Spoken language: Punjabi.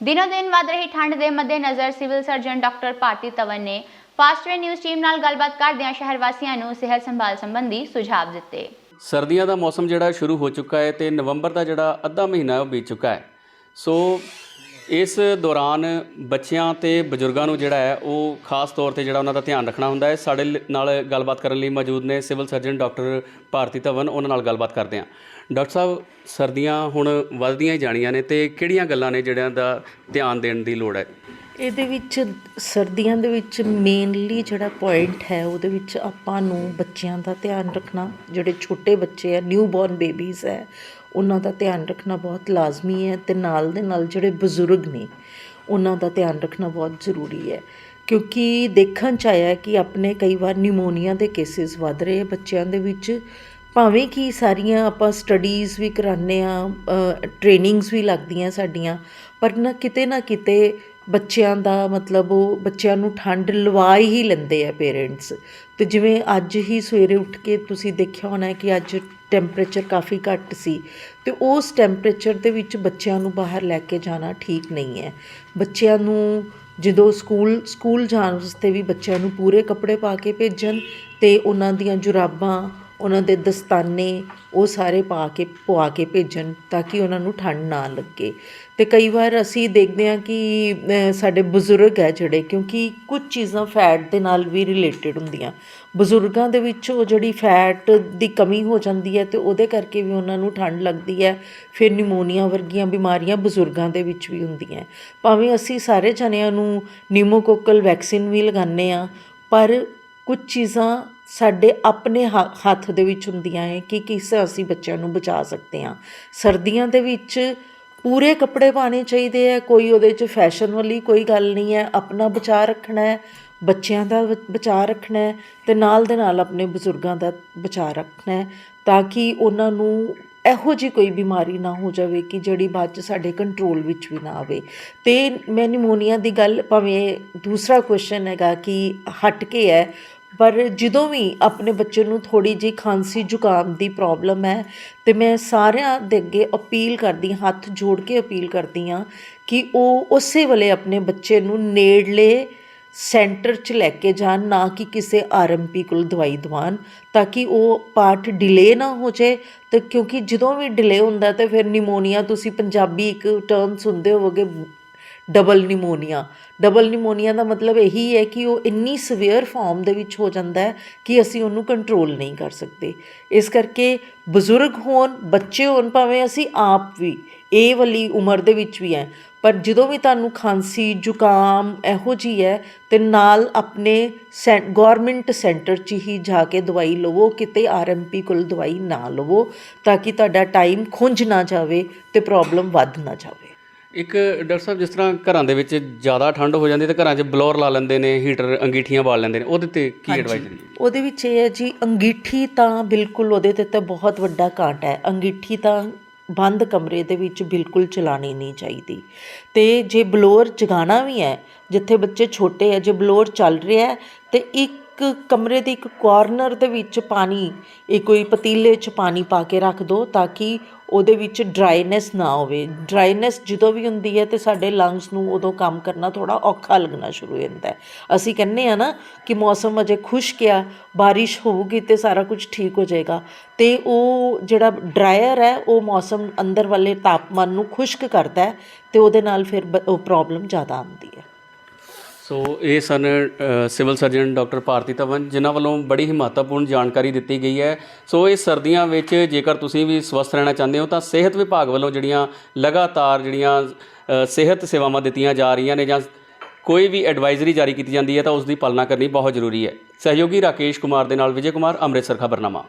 ਦਿਨੋ ਦਿਨ ਵੱਧ ਰਹੀ ਠੰਡ ਦੇ ਮੱਦੇਨਜ਼ਰ civil surgeon doctor Bharti Dhawan ਨੇ ਫਾਸਟਵੇ ਨਿਊਜ਼ ਟੀਮ ਨਾਲ ਗੱਲਬਾਤ ਕਰਦਿਆਂ ਸ਼ਹਿਰ ਵਾਸੀਆਂ ਨੂੰ ਸਿਹਤ ਸੰਭਾਲ ਸੰਬੰਧੀ ਸੁਝਾਅ ਦਿੱਤੇ। ਸਰਦੀਆਂ ਦਾ ਮੌਸਮ ਜਿਹੜਾ ਸ਼ੁਰੂ ਹੋ ਚੁੱਕਾ ਹੈ ਤੇ ਨਵੰਬਰ ਦਾ ਜਿਹੜਾ ਅੱਧਾ ਮਹੀਨਾ ਉਹ ਬੀਤ ਚੁੱਕਾ ਹੈ। ਸੋ ਇਸ ਦੌਰਾਨ ਬੱਚਿਆਂ ਤੇ ਬਜ਼ੁਰਗਾਂ ਨੂੰ ਜਿਹੜਾ ਹੈ ਉਹ ਖਾਸ ਤੌਰ ਤੇ ਜਿਹੜਾ ਉਹਨਾਂ ਦਾ ਧਿਆਨ ਰੱਖਣਾ ਹੁੰਦਾ ਹੈ। ਸਾਡੇ ਨਾਲ ਗੱਲਬਾਤ ਕਰਨ ਲਈ ਮੌਜੂਦ ਨੇ civil surgeon doctor Bharti Dhawan, ਉਹਨਾਂ ਨਾਲ ਗੱਲਬਾਤ ਕਰਦੇ ਹਾਂ। ਡਾਕਟਰ ਸਾਹਿਬ, ਸਰਦੀਆਂ ਹੁਣ ਵੱਧਦੀਆਂ ਹੀ ਜਾਣੀਆਂ ਨੇ ਤੇ ਕਿਹੜੀਆਂ ਗੱਲਾਂ ਨੇ ਜਿਹੜਿਆਂ ਦਾ ਧਿਆਨ ਦੇਣ ਦੀ ਲੋੜ ਹੈ? ਇਹਦੇ ਵਿੱਚ ਸਰਦੀਆਂ ਦੇ ਵਿੱਚ ਮੇਨਲੀ ਜਿਹੜਾ ਪੁਆਇੰਟ ਹੈ, ਉਹਦੇ ਵਿੱਚ ਆਪਾਂ ਨੂੰ ਬੱਚਿਆਂ ਦਾ ਧਿਆਨ ਰੱਖਣਾ, ਜਿਹੜੇ ਛੋਟੇ ਬੱਚੇ ਆ ਨਿਊ ਬੋਰਨ ਬੇਬੀਜ਼ ਹੈ, ਉਹਨਾਂ ਦਾ ਧਿਆਨ ਰੱਖਣਾ ਬਹੁਤ ਲਾਜ਼ਮੀ ਹੈ ਤੇ ਨਾਲ ਦੇ ਨਾਲ ਜਿਹੜੇ ਬਜ਼ੁਰਗ ਨੇ, ਉਹਨਾਂ ਦਾ ਧਿਆਨ ਰੱਖਣਾ ਬਹੁਤ ਜ਼ਰੂਰੀ ਹੈ। ਕਿਉਂਕਿ ਦੇਖਣ ਚ ਆਇਆ ਕਿ ਆਪਣੇ ਕਈ ਵਾਰ ਨਿਮੋਨੀਆ ਦੇ ਕੇਸਿਸ ਵੱਧ ਰਹੇ ਬੱਚਿਆਂ ਦੇ ਵਿੱਚ। ਭਾਵੇਂ ਕਿ ਸਾਰੀਆਂ ਆਪਾਂ ਸਟੱਡੀਜ਼ ਵੀ ਕਰਾਉਂਦੇ ਆ ਟ੍ਰੇਨਿੰਗਸ ਵੀ ਲੱਗਦੀਆਂ ਸਾਡੀਆਂ, ਪਰ ਨਾ ਕਿਤੇ ਨਾ ਕਿਤੇ ਬੱਚਿਆਂ ਦਾ ਮਤਲਬ ਉਹ ਬੱਚਿਆਂ ਨੂੰ ਠੰਡ ਲਵਾ ਹੀ ਲੈਂਦੇ ਆ ਪੇਰੈਂਟਸ। ਤੇ ਜਿਵੇਂ ਅੱਜ ਹੀ ਸਵੇਰੇ ਉੱਠ ਕੇ ਤੁਸੀਂ ਦੇਖਿਆ ਹੋਣਾ ਕਿ ਅੱਜ ਟੈਂਪਰੇਚਰ ਕਾਫੀ ਘੱਟ ਸੀ, ਤੇ ਉਸ ਟੈਂਪਰੇਚਰ ਦੇ ਵਿੱਚ ਬੱਚਿਆਂ ਨੂੰ ਬਾਹਰ ਲੈ ਕੇ ਜਾਣਾ ਠੀਕ ਨਹੀਂ ਹੈ। ਬੱਚਿਆਂ ਨੂੰ ਜਦੋਂ ਸਕੂਲ ਸਕੂਲ ਜਾਣ ਵਾਸਤੇ ਵੀ ਬੱਚਿਆਂ ਨੂੰ ਪੂਰੇ ਕੱਪੜੇ ਪਾ ਕੇ ਭੇਜਣ ਤੇ ਉਹਨਾਂ ਦੀਆਂ ਜੁਰਾਬਾਂ ਉਹਨਾਂ ਦੇ ਦਸਤਾਨੇ ਉਹ ਸਾਰੇ ਪਾ ਕੇ, ਪਵਾ ਕੇ ਭੇਜਣ ਤਾਂ ਕਿ ਉਹਨਾਂ ਨੂੰ ਠੰਡ ਨਾ ਲੱਗੇ। ਤੇ ਕਈ ਵਾਰ ਅਸੀਂ ਦੇਖਦੇ ਹਾਂ ਕਿ ਸਾਡੇ ਬਜ਼ੁਰਗ ਹੈ ਜਿਹੜੇ, ਕਿਉਂਕਿ ਕੁਝ ਚੀਜ਼ਾਂ ਫੈਟ ਦੇ ਨਾਲ ਵੀ ਰਿਲੇਟਡ ਹੁੰਦੀਆਂ। ਬਜ਼ੁਰਗਾਂ ਦੇ ਵਿੱਚ ਉਹ ਜਿਹੜੀ ਫੈਟ ਦੀ ਕਮੀ ਹੋ ਜਾਂਦੀ ਹੈ ਤੇ ਉਹਦੇ ਕਰਕੇ ਵੀ ਉਹਨਾਂ ਨੂੰ ਠੰਡ ਲੱਗਦੀ ਹੈ। ਫਿਰ ਨਿਮੋਨੀਆ ਵਰਗੀਆਂ ਬਿਮਾਰੀਆਂ ਬਜ਼ੁਰਗਾਂ ਦੇ ਵਿੱਚ ਵੀ ਹੁੰਦੀਆਂ। ਭਾਵੇਂ ਅਸੀਂ ਸਾਰੇ ਜਣਿਆਂ ਨੂੰ ਨਿਮੋਕੋਕਲ ਵੈਕਸੀਨ ਵੀ ਲਗਾਉਂਦੇ ਆ ਪਰ ਕੁਝ ਚੀਜ਼ਾਂ ਸਾਡੇ ਆਪਣੇ ਹ- ਹੱਥ ਦੇ ਵਿੱਚ ਹੁੰਦੀਆਂ ਹੈ ਕਿ ਕਿਸ ਅਸੀਂ ਬੱਚਿਆਂ ਨੂੰ ਬਚਾ ਸਕਦੇ ਹਾਂ ਸਰਦੀਆਂ ਦੇ ਵਿੱਚ ਪੂਰੇ ਕੱਪੜੇ ਪਾਣੇ ਚਾਹੀਦੇ ਆ, ਕੋਈ ਉਹਦੇ 'ਚ ਫੈਸ਼ਨ ਵਾਲੀ ਕੋਈ ਗੱਲ ਨਹੀਂ ਹੈ, ਆਪਣਾ ਬਚਾਅ ਰੱਖਣਾ ਹੈ, ਬੱਚਿਆਂ ਦਾ ਬ- ਬਚਾਅ ਰੱਖਣਾ ਹੈ ਤੇ ਨਾਲ ਦੇ ਨਾਲ ਆਪਣੇ ਬਜ਼ੁਰਗਾਂ ਦਾ ਬਚਾਅ ਰੱਖਣਾ ਹੈ ਤਾਂ ਕਿ ਉਹਨਾਂ ਨੂੰ ਇਹੋ ਜੀ ਕੋਈ ਬਿਮਾਰੀ ਨਾ ਹੋ ਜਾਵੇ ਕਿ ਜਿਹੜੀ ਬਾਅਦ ਚ ਸਾਡੇ ਕੰਟਰੋਲ ਵਿੱਚ ਵੀ ਨਾ ਆਵੇ। ਤੇ ਮੈਂ ਨਿਮੋਨੀਆ ਦੀ ਗੱਲ, ਭਾਵੇਂ ਦੂਸਰਾ ਕੁਐਸਚਨ ਹੈਗਾ ਕਿ ਹਟ ਕੇ ਹੈ ਪਰ ਜਦੋਂ ਵੀ ਆਪਣੇ ਬੱਚੇ ਨੂੰ ਥੋੜੀ ਜਿਹੀ ਖਾਂਸੀ ਜ਼ੁਕਾਮ ਦੀ ਪ੍ਰੋਬਲਮ ਹੈ, ਤੇ ਮੈਂ ਸਾਰਿਆਂ ਦੇ ਅੱਗੇ ਅਪੀਲ ਕਰਦੀ ਹੱਥ ਜੋੜ ਕੇ ਅਪੀਲ ਕਰਦੀ ਹਾਂ ਕਿ ਉਹ ਉਸੇ ਵੇਲੇ ਆਪਣੇ ਬੱਚੇ ਨੂੰ ਨੇੜਲੇ ਸੈਂਟਰ 'ਚ ਲੈ ਕੇ ਜਾਣ, ਨਾ ਕਿ ਕਿਸੇ ਆਰਐਮਪੀ ਕੋਲ ਦਵਾਈ ਦਵਾਨ ਤਾਂ ਕਿ ਉਹ ਪਾਠ ਡਿਲੇ ਨਾ ਹੋ ਜਾਏ। ਤੇ ਕਿਉਂਕਿ ਜਦੋਂ ਵੀ ਡਿਲੇ ਹੁੰਦਾ ਤੇ ਫਿਰ ਨਿਮੋਨੀਆ ਤੁਸੀਂ ਪੰਜਾਬੀ ਇੱਕ ਟਰਮ ਸੁਣਦੇ ਹੋਵੋਗੇ ਡਬਲ ਨਿਮੋਨੀਆ। ਡਬਲ ਨਿਮੋਨੀਆ ਦਾ ਮਤਲਬ ਇਹੀ ਹੈ ਕਿ ਉਹ ਇੰਨੀ ਸਵੇਅਰ ਫਾਰਮ ਦੇ ਵਿੱਚ ਹੋ ਜਾਂਦਾ ਹੈ ਕਿ ਅਸੀਂ ਉਹਨੂੰ ਕੰਟਰੋਲ ਨਹੀਂ ਕਰ ਸਕਦੇ। ਇਸ ਕਰਕੇ ਬਜ਼ੁਰਗ ਹੋਣ, ਬੱਚੇ ਹੋਣ, ਭਾਵੇਂ ਅਸੀਂ ਆਪ ਵੀ, ਇਹ ਵਾਲੀ ਉਮਰ ਦੇ ਵਿੱਚ ਵੀ ਹੈ। ਪਰ ਜਦੋਂ ਵੀ ਤੁਹਾਨੂੰ ਖਾਂਸੀ, ਜ਼ੁਕਾਮ ਇਹੋ ਜੀ ਹੈ, ਤੇ ਨਾਲ ਆਪਣੇ ਗਵਰਨਮੈਂਟ ਸੈਂਟਰ 'ਚ ਹੀ ਜਾ ਕੇ ਦਵਾਈ ਲਵੋ, ਕਿਤੇ ਆਰਐਮਪੀ ਕੋਲ ਦਵਾਈ ਨਾ ਲਵੋ, ਤਾਂ ਕਿ ਤੁਹਾਡਾ ਟਾਈਮ ਖੁੰਝ ਨਾ ਜਾਵੇ ਤੇ ਪ੍ਰੋਬਲਮ ਵੱਧ ਨਾ ਜਾਵੇ। ਇੱਕ ਡਾਕਟਰ ਸਾਹਿਬ ਜਿਸ ਤਰ੍ਹਾਂ ਘਰਾਂ ਦੇ ਵਿੱਚ ਜ਼ਿਆਦਾ ਠੰਡ ਹੋ ਜਾਂਦੀ ਤੇ ਘਰਾਂ 'ਚ ਬਲੋਰ ਲਾ ਲੈਂਦੇ ਨੇ ਹੀਟਰ ਅੰਗੀਠੀਆਂ ਬਾਲ ਲੈਂਦੇ ਨੇ ਉਹਦੇ ਤੇ ਕੀ ਐਡਵਾਈਸ ਦਿੰਦੇ ਉਹਦੇ ਵਿੱਚ ਇਹ ਹੈ ਜੀ ਅੰਗੀਠੀ ਤਾਂ ਬਿਲਕੁਲ ਉਹਦੇ ਤੇ ਤਾਂ ਬਹੁਤ ਵੱਡਾ ਕਾਂਟਾ ਹੈ। ਅੰਗੀਠੀ ਤਾਂ ਬੰਦ ਕਮਰੇ ਦੇ ਵਿੱਚ ਬਿਲਕੁਲ ਚਲਾਣੀ ਨਹੀਂ ਚਾਹੀਦੀ। ਤੇ ਜੇ ਬਲੋਰ ਜਗਾਣਾ ਵੀ ਹੈ ਜਿੱਥੇ ਬੱਚੇ ਛੋਟੇ ਹੈ ਜੇ ਬਲੋਰ ਚੱਲ ਰਿਹਾ ਹੈ ਤੇ ਇੱਕ ਇੱਕ ਕਮਰੇ ਦੇ ਇੱਕ ਕੋਰਨਰ ਦੇ ਵਿੱਚ ਪਾਣੀ, ਇਹ ਕੋਈ ਪਤੀਲੇ 'ਚ ਪਾਣੀ ਪਾ ਕੇ ਰੱਖ ਦਿਓ ਤਾਂ ਕਿ ਉਹਦੇ ਵਿੱਚ ਡਰਾਈਨੈਸ ਨਾ ਹੋਵੇ। ਡਰਾਈਨੈਸ ਜਦੋਂ ਵੀ ਹੁੰਦੀ ਹੈ ਤੇ ਸਾਡੇ ਲੰਗਸ ਨੂੰ ਉਦੋਂ ਕੰਮ ਕਰਨਾ ਥੋੜਾ ਔਖਾ ਲੱਗਣਾ ਸ਼ੁਰੂ ਹੋ ਜਾਂਦਾ ਹੈ। ਅਸੀਂ ਕਹਿੰਦੇ ਆ ਨਾ ਕਿ ਮੌਸਮ ਅਜੇ ਖੁਸ਼ਕ ਆ, ਬਾਰਿਸ਼ ਹੋਊਗੀ ਤੇ ਸਾਰਾ ਕੁਝ ਠੀਕ ਹੋ ਜਾਏਗਾ। ਤੇ ਉਹ ਜਿਹੜਾ ਡਰਾਇਰ ਹੈ, ਉਹ ਮੌਸਮ ਅੰਦਰ ਵਾਲੇ ਤਾਪਮਾਨ ਨੂੰ ਖੁਸ਼ਕ ਕਰਦਾ ਹੈ ਤੇ ਉਹਦੇ ਨਾਲ ਫਿਰ ਬ- ਉਹ ਪ੍ਰੋਬਲਮ ਜ਼ਿਆਦਾ ਆਉਂਦੀ ਹੈ। ਸੋ ਇਹ ਸਨ civil surgeon doctor Bharti Dhawan, ਜਿਨ੍ਹਾਂ ਵੱਲੋਂ ਬੜੀ ਹੀ ਮਹੱਤਵਪੂਰਨ ਜਾਣਕਾਰੀ ਦਿੱਤੀ ਗਈ ਹੈ। ਸੋ ਇਹ ਸਰਦੀਆਂ ਵਿੱਚ ਜੇਕਰ ਤੁਸੀਂ ਵੀ ਸਵਸਥ ਰਹਿਣਾ ਚਾਹੁੰਦੇ ਹੋ, ਤਾਂ ਸਿਹਤ ਵਿਭਾਗ ਵੱਲੋਂ ਜਿਹੜੀਆਂ ਲਗਾਤਾਰ ਜਿਹੜੀਆਂ ਸਿਹਤ ਸੇਵਾਵਾਂ ਦਿੱਤੀਆਂ ਜਾ ਰਹੀਆਂ ਨੇ ਜਾਂ ਕੋਈ ਵੀ ਐਡਵਾਈਜ਼ਰੀ ਜਾਰੀ ਕੀਤੀ ਜਾਂਦੀ ਹੈ, ਤਾਂ ਉਸ ਦੀ ਪਾਲਣਾ ਕਰਨੀ ਬਹੁਤ ਜ਼ਰੂਰੀ ਹੈ। ਸਹਿਯੋਗੀ ਰਾਕੇਸ਼ ਕੁਮਾਰ ਦੇ ਨਾਲ ਵਿਜੇ ਕੁਮਾਰ, ਅੰਮ੍ਰਿਤਸਰ ਖਬਰਨਾਮਾ।